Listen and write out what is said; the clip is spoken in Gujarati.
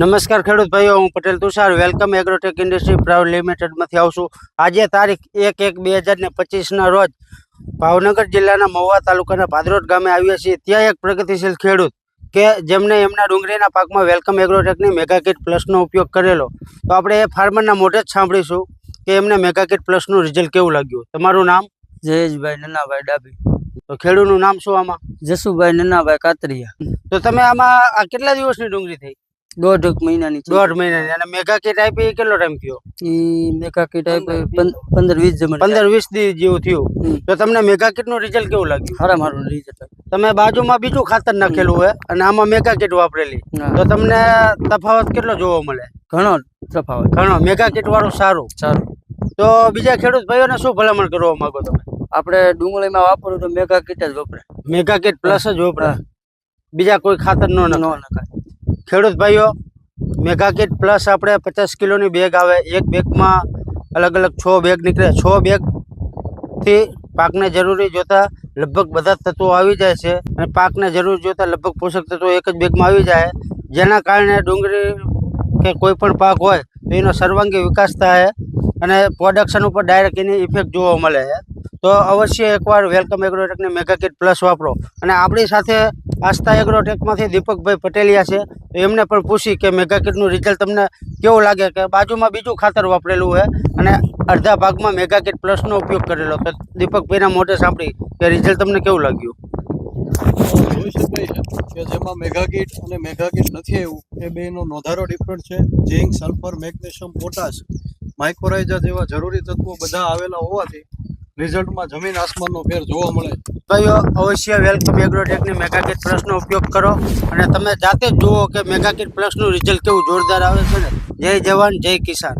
નમસ્કાર ખેડૂત ભાઈઓ હું Patel Tushar. Welcome Agrotech Industry Private લિમિટેડમાંથી આવું છું. આજે તારીખ એક એક બે હજાર ને પચીસના રોજ ભાવનગર જિલ્લાના મહુવા તાલુકાના ભાદરોડ ગામે આવ્યા છીએ. ત્યાં એક પ્રગતિશીલ ખેડૂત કે જેમને એમના ડુંગળીના પાકમાં વેલકમ એગ્રોટેકની મેગા કિટ પ્લસનો ઉપયોગ કરેલો. તો આપણે એ ફાર્મરના મોઢે જ સાંભળીશું કે એમને મેગા કિટ પ્લસનું રિઝલ્ટ કેવું લાગ્યું. તમારું નામ? જયેશભાઈ નનાભાઈ ડાબી તો ખેડૂતનું નામ શું આમાં? જસુભાઈ નનાભાઈ કાતરિયા. તો તમે આમાં આ કેટલા દિવસની ડુંગળી થઈ? દોઢ મહિનાની દોઢ મહિનાની. અને મેગા કિટ આપી એ કેટલો ટાઈમ થયો? ઈ મેગા કીટ આપી પંદર વીસ. જમણ પંદર વીસ દી જેવું થયું. તો તમને મેગા કિટનું રિઝલ્ટ કેવું લાગ્યું? સારા મારું રિઝલ્ટ તમે બાજુમાં બીજું ખાતર નાખેલું હોય અને આમાં મેગા કીટ વાપરેલી. તો તમને તફાવત કેટલો જોવા મળે? ઘણો તફાવત. ઘણો. મેગા કીટ વાળું સારું. સારું. તો બીજા ખેડૂત ભાઈઓને શું ભલામણ કરવા માંગો તમે? આપણે ડુંગળીમાં વાપરવું તો મેગા કીટ જ વપરાય. મેગા કીટ પ્લસ જ વપરાય. બીજા કોઈ ખાતર ન નખાય. ખેડૂત ભાઈઓ મેગા કિટ પ્લસ આપણે પચાસ કિલોની બેગ આવે. એક બેગમાં અલગ અલગ છ બેગ નીકળે. છ બેગથી પાકને જરૂરી જોતા લગભગ બધા તત્વો આવી જાય છે. અને પાકને જરૂર જોતા લગભગ પોષક તત્વો એક જ બેગમાં આવી જાય. જેના કારણે ડુંગળી કે કોઈ પણ પાક હોય, તો એનો સર્વાંગી વિકાસ થાય અને પ્રોડક્શન ઉપર ડાયરેક્ટ એની ઇફેક્ટ જોવા મળે. છે તો અવશ્ય એકવાર વેલકમ એગ્રોટેકની મેગા કિટ પ્લસ વાપરો. અને આપણી સાથે આસ્થા એગ્રોટેકમાંથી દીપકભાઈ પટેલિયા છે. એમને પણ પૂછી કે મેગા કિટનું રિઝલ્ટ તમને કેવું લાગે કે બાજુમાં બીજું ખાતર વાપરેલું હોય અને અડધા ભાગમાં મેગા કિટ પ્લસનો ઉપયોગ કરેલો. તો દીપકભાઈના મોઢે સાંભળી કે રિઝલ્ટ તમને કેવું લાગ્યું? કે જેમાં મેગાકીટ અને મેગાકીટ નથી એવું, એ બેનો નોંધારો ડિફરન્ટ છે. Zinc sulphur magnesium potash mycorrhiza જેવા જરૂરી તત્વો બધા આવેલા હોવાથી રિઝલ્ટમાં જમીન આસમાનનો ફેર જોવા મળે. ભાઈઓ, અવશ્ય વેલકમ એગ્રોટેકની મેગાકીટ પ્લસનો ઉપયોગ કરો અને તમે જાતે જુઓ કે મેગાકીટ પ્લસનું રિઝલ્ટ કેવું જોરદાર આવે છે ને. જય જવાન, જય કિસાન.